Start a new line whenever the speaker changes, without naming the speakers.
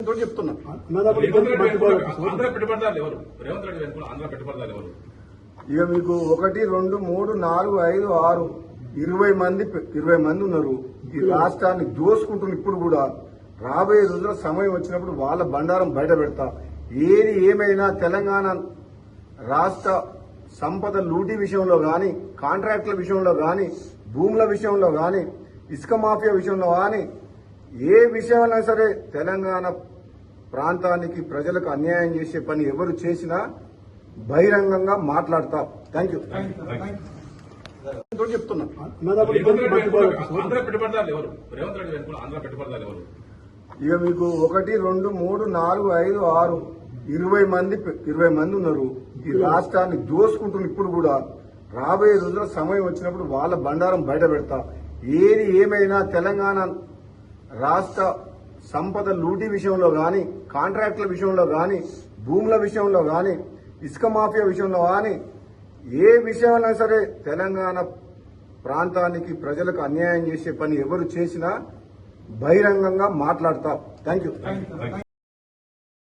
చెప్తున్నా. ఇక మీకు ఒకటి రెండు మూడు నాలుగు ఐదు ఆరు ఇరవై మంది ఇరవై మంది ఉన్నారు. ఈ రాష్ట్రాన్ని దోసుకుంటున్న ఇప్పుడు కూడా రాబోయే రోజుల్లో సమయం వచ్చినప్పుడు వాళ్ళ బండారం బయట పెడతా. ఏది ఏమైనా తెలంగాణ రాష్ట్ర సంపద లూటీ విషయంలో గాని కాంట్రాక్టుల విషయంలో గాని భూముల విషయంలో గాని ఇసుక మాఫియా విషయంలో గాని ఏ విషయంలో సరే తెలంగాణ ప్రాంతానికి ప్రజలకు అన్యాయం చేసే పని ఎవరు చేసినా బహిరంగంగా మాట్లాడతా. థ్యాంక్ యూ చెప్తున్నా. ఇక మీకు ఒకటి రెండు మూడు నాలుగు ఐదు ఆరు ఇరవై మంది ఇరవై మంది ఉన్నారు. ఈ రాష్ట్రాన్ని దోసుకుంటున్న ఇప్పుడు కూడా. రాబోయే రోజుల్లో సమయం వచ్చినప్పుడు వాళ్ళ బండారం బయట పెడతా. ఏది ఏమైనా తెలంగాణ రాష్ట్ర సంపద లూటీ విషయంలో గాని కాంట్రాక్టుల విషయంలో గాని భూముల విషయంలో గాని ఇసుక మాఫియా విషయంలో గాని ఏ విషయంలో సరే తెలంగాణ ప్రాంతానికి ప్రజలకు అన్యాయం చేసే పని ఎవరు చేసినా బహిరంగంగా మాట్లాడతా థ్యాంక్ యూ